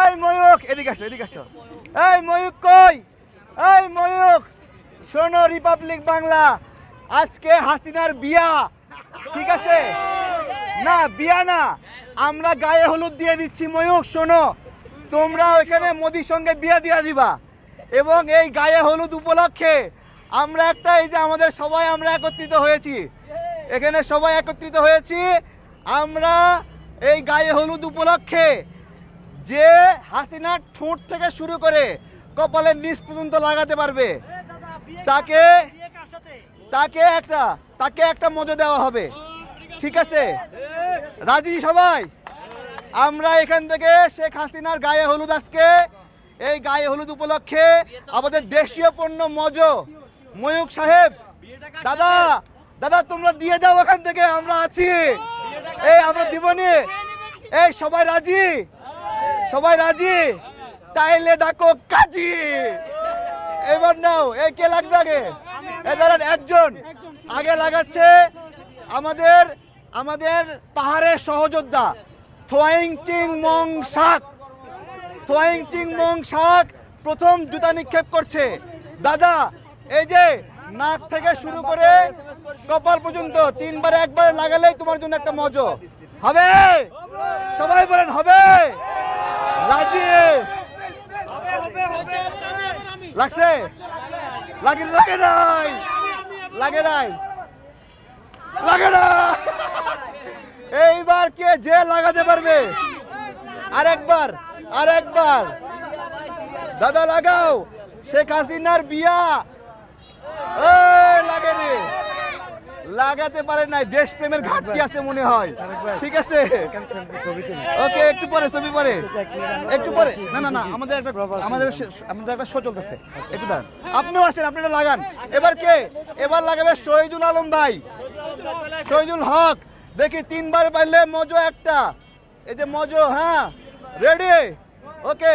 এই ময়ূক, এদিকে আসো এদিকে আসো। এই ময়ূক কই? এই ময়ূক, শোনো রিপাবলিক বাংলা আজকে হাসিনার বিয়া, ঠিক আছে? না, বিয়া না, আমরা গায়ে হলুদ দিয়ে দিচ্ছি ময়ূক, শোনো। তোমরা ওইখানে মোদির সঙ্গে বিয়া দিয়া দিবা। এবং এই গায়ে হলুদ উপলক্ষে আমরা একটা, এই যে আমাদের সবাই আমরা একত্রিত হয়েছি। এখানে সবাই একত্রিত হয়েছি। আমরা এই গায়ে হলুদ উপলক্ষে যে হাসিনার ঠোঁট থেকে শুরু করে কপালের নিচ পর্যন্ত লাগাতে পারবে তাকে তাকে একটা তাকে একটা মজা দেওয়া হবে। ঠিক আছে? রাজি সবাই? আমরা এখান থেকে শেখ হাসিনার গায়ে হলুদ আজকে। এই গায়ে হলুদ উপলক্ষে আমাদের দেশীয় পণ্য মজ ময়ূক সাহেব। দাদা দাদা তোমরা দিয়ে দাও এখান থেকে আমরা আছি। এই আমরা দিবনি এই সবাই রাজি? সবাই রাজি? তাইলে ডাকো কাজী। এবার নাও, এ কে লাগবে আগে? ধরেন একজন। আগে লাগাচ্ছে আমাদের আমাদের পাহাড়ের সহযোদ্ধা। থোয়াইং চিং মং শাক। থোয়াইং চিং মং শাক প্রথম জুতা নিক্ষেপ করছে। দাদা, এই যে নাক থেকে শুরু করে কপাল পর্যন্ত, তিনবার একবার লাগালেই তোমার জন্য একটা মজো। হবে? সবাই বলেন, হবে? রাজি। লাগছে? লাগে লাগে নাই। লাগে নাই। লাগে না এইবার কে যে লাগাতে পারবে? আরেকবার আরেকবার। দাদা, লাগাও। শেখ হাসিনার বিয়া। লাগে রে লাগাতে পারে নাই দেশপ্রেমের ঘাটতি আছে মনে হয়। ঠিক আছে? ওকে একটু পরে ছবি পরে। একটু পরে। না না না আমাদের একটা আমাদের আমাদের একটা শো চলতেছে। একটু দাঁড়ান। আপনিও আসেন আপনি এটা লাগান। এবার কে? এবার লাগাবে শহীদুল আলম ভাই। শহীদুল হক। দেখি তিনবার পাইলে মজো একটা। এই যে মজো হ্যাঁ? Ready okay.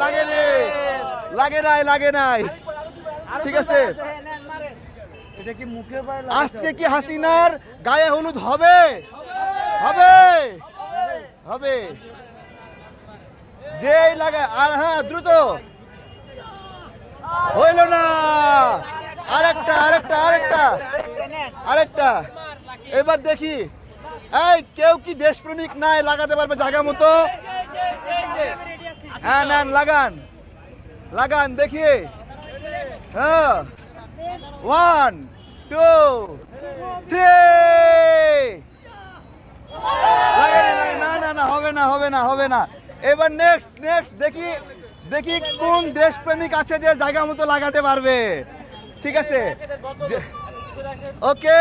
লাগে রে। লাগে নাই লাগে নাই। ঠিক আছে। এটা কি মুখে আজকে কি হাসিনার গায়ে হলুদ হবে? হবে। হবে। যেই লাগে আর হ্যাঁ দ্রুত। হইল না। আরেকটা আরেকটা আরেকটা। আরেকটা। এবার দেখি। এই কেউ কি দেশপ্রেমিক নাই লাগাতে পারবে জায়গা মতো? হ্যাঁ নেন লাগান। লাগান দেখি। হ্যাঁ ওয়ান টু থ্রি না না না হবে না হবে না হবে না। এবার নেক্সট নেক্সট দেখি দেখি কোন দেশপ্রেমিক আছে যে জায়গা মতো লাগাতে পারবে। ঠিক আছে? ওকে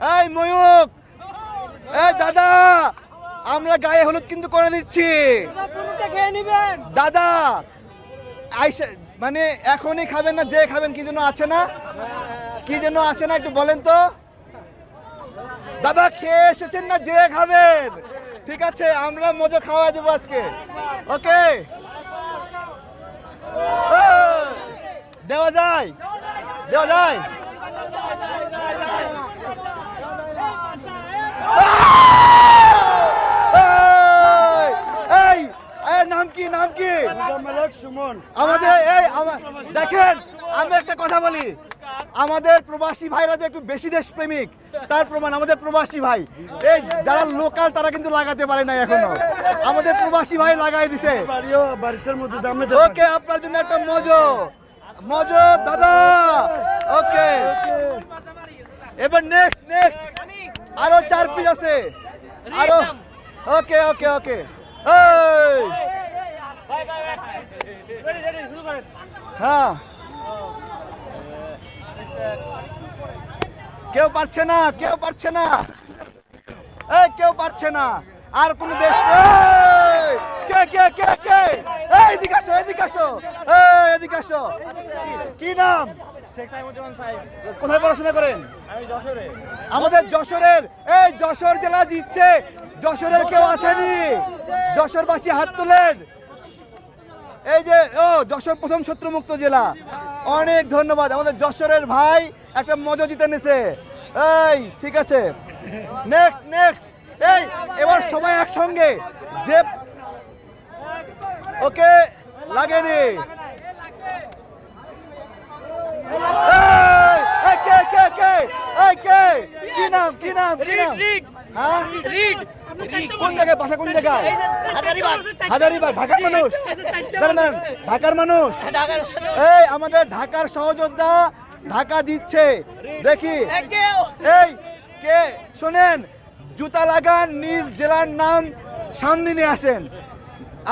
এই ময়ূক এই দাদা আমরা গায়ে হলুদ কিন্তু করে দিচ্ছি। দাদা আইসা মানে এখনই খাবেন না, যে খাবেন, কি যেন আছে না? কি যেন আছে না, একটু বলেন তো। দাদা, খেয়ে এসেছেন না, যে খাবেন? ঠিক আছে, আমরা মজা খাওয়া দেবো আজকে। ওকে? দেওয়া যায় দেওয়া যায় এই, এই এই, নাম কি নাম কি মেলক সুমন আমাদের এই দেখেন আমি একটা কথা বলি আমাদের প্রবাসী ভাইরা যে একটু বেশি দেশপ্রেমিক তার প্রমাণ আমাদের প্রবাসী ভাই এই যারা লোকাল তারা কিন্তু লাগাতে পারে না এখনও আমাদের প্রবাসী ভাই লাগাই দিছে ওকে আপনার জন্য একটা মজো মজো দাদা ওকে এবার নেক্সট নেক্সট আরও চার পিস আছে আরও ওকে ওকে ওকে এই হ্যাঁ। কেউ পারছে না কেউ পারছে না। এই কেউ পারছে না। আর কোন দেশ কে কে কে কে? এই এদিকে আসো এদিকে আসো। এই এদিকে আসো। কি নাম? কোথায় পড়াশোনা করেন? আমাদের যশোরের এই যশোর জেলা দিচ্ছে যশোরের কেউ আসেনি যশোরবাসী হাত তোলেন। এই যে ও যশোর প্রথম শত্রুমুক্ত জেলা। অনেক ধন্যবাদ। আমাদের যশোরের ভাই একটা মজা জিতে নিছে। এই ঠিক আছে। নেক্সট নেক্সট এই এবার সবাই একসঙ্গে। যে ওকে লাগেনি। কে কে কে? এই কে? কি নাম কি নাম কি নাম? হ্যাঁ? কোন জায়গায়? বাসা কোন জায়গায়? হাজারিবাগ। ঢাকার মানুষ। ঢাকার এই আমাদের ঢাকার সহযোদ্ধা ঢাকা জিতছে। দেখি। এই কে? শোনেন জুতা লাগান নিজ জেলার নাম সামনে নিয়ে আসেন।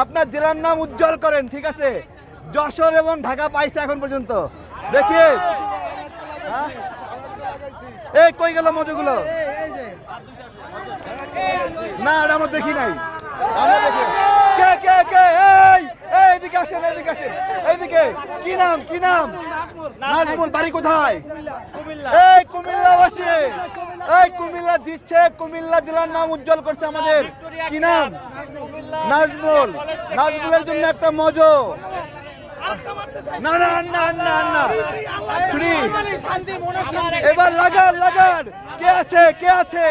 আপনার জেলার নাম উজ্জ্বল করেন ঠিক আছে? যশোর এবং ঢাকা পাইছে এখন পর্যন্ত। দেখি। হ্যাঁ? এই কই গেল মজুগুলো? না এটা আমরা দেখি নাই। নাজমুল বাড়ি কোথায়? এই কুমিল্লাবাসী, এই কুমিল্লা জিতছে, কুমিল্লা জেলার নাম উজ্জ্বল করছে আমাদের। কি নাম? নাজমুল। নাজমুলের জন্য একটা মজো। না না না না না। এবার লাগান লাগান। কে আছে কে আছে?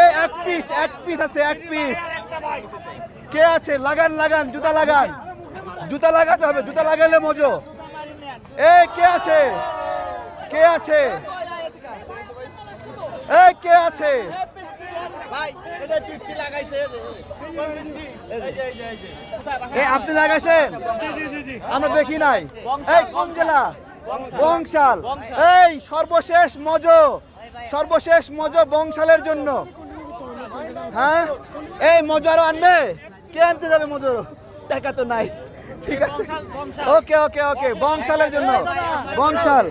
এ, এক পিস এক পিস আছে, এক পিস কে আছে? লাগান লাগান, জুতা লাগান। জুতা লাগাতে হবে, জুতা লাগালে মজো। এ, কে আছে? কে আছে? এ, কে আছে? আপনি লাগাইছেন? আমরা দেখি নাই। এই কোন জেলা? বংশাল। এই সর্বশেষ মজো। সর্বশেষ মজো বংশালের জন্য। হ্যাঁ? এই মজো আরও আনবে? কে আনতে যাবে মজো? টাকা তো নাই। ঠিক আছে। ওকে ওকে ওকে। বংশালের জন্য। বংশাল।